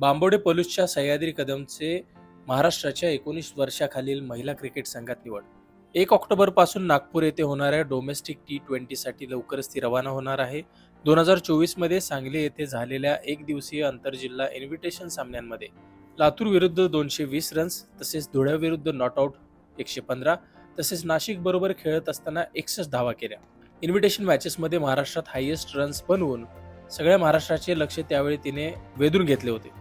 बांबोडे पोलीसच्या सह्याद्री कदमचे महाराष्ट्राच्या एकोणीस वर्षाखालील महिला क्रिकेट संघात निवड. एक ऑक्टोबरपासून नागपूर येथे होणाऱ्या डोमेस्टिक टी ट्वेंटीसाठी लवकरच ती रवाना होणार आहे. दोन हजार चोवीसमध्ये सांगली येथे झालेल्या एक दिवसीय आंतरजिल्हा इन्व्हिटेशन सामन्यांमध्ये लातूर विरुद्ध दोनशे वीस रन्स तसेच धुळ्याविरुद्ध नॉट आऊट एकशे पंधरा तसेच नाशिक बरोबर खेळत असताना एकसष्ट धावा केल्या. इन्व्हिटेशन मॅचेसमध्ये महाराष्ट्रात हायेस्ट रन्स बनवून सगळ्या महाराष्ट्राचे लक्ष त्यावेळी तिने वेधून घेतले होते.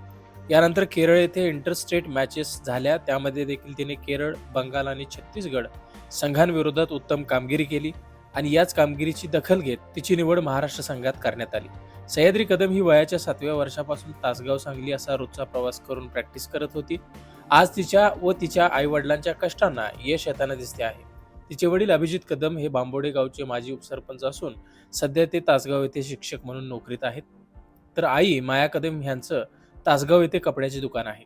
यानंतर केरळ येथे इंटरस्टेट मॅचेस झाल्या. त्यामध्ये देखील तिने केरळ बंगाल आणि छत्तीसगड संघांविरोधात उत्तम कामगिरी केली आणि याच कामगिरीची दखल घेत तिची निवड महाराष्ट्र संघात करण्यात आली. सह्याद्री कदम ही वयाच्या सातव्या वर्षापासून तासगाव सांगली असा रोजचा प्रवास करून प्रॅक्टिस करत होती. आज तिच्या व तिच्या आई वडिलांच्या कष्टांना यश येताना दिसते आहे. तिचे वडील अभिजित कदम हे बांबोडे गावचे माजी उपसरपंच असून सध्या ते तासगाव येथे शिक्षक म्हणून नोकरीत आहेत. तर आई माया कदम यांचं तासगाव येथे कपड्याचे दुकान आहे.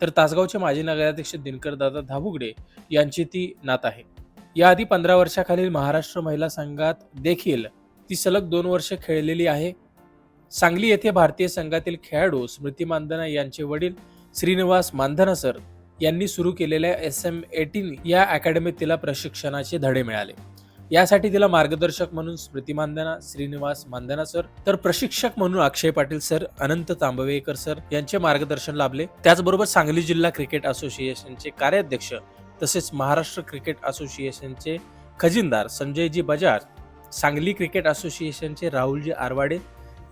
तर तासगावचे माजी नगराध्यक्ष दिनकर दादा धाबुगडे यांची ती नात आहे. याआधी पंधरा वर्षाखालील महाराष्ट्र महिला संघात देखील ती सलग दोन वर्ष खेळलेली आहे. सांगली येथे भारतीय संघातील खेळाडू स्मृती मानधना यांचे वडील श्रीनिवास मानधना सर यांनी सुरू केलेल्या एस एम एटीन या अकॅडमीत तिला प्रशिक्षणाचे धडे मिळाले. यासाठी तिला मार्गदर्शक म्हणून स्मृती मानधना श्रीनिवास मानधना सर तर प्रशिक्षक म्हणून अक्षय पाटील सर अनंत तांबवेकर सर यांचे मार्गदर्शन लाभले. त्याचबरोबर सांगली जिल्हा क्रिकेट असोसिएशनचे कार्याध्यक्ष तसेच महाराष्ट्र क्रिकेट असोसिएशनचे खजिनदार संजयजी बजाज सांगली क्रिकेट असोसिएशनचे राहुलजी आरवाडे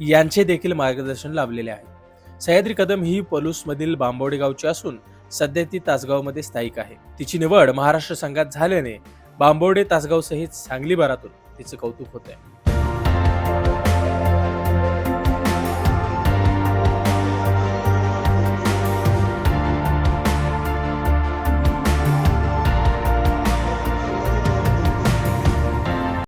यांचे देखील मार्गदर्शन लाभलेले आहे. सह्याद्री कदम ही पलूसमधील बांबोडे गावची असून सध्या ती तासगावमध्ये स्थायिक आहे. तिची निवड महाराष्ट्र संघात झाल्याने बांबोडे तासगाव सहित सांगली भरातून तिचं कौतुक होत आहे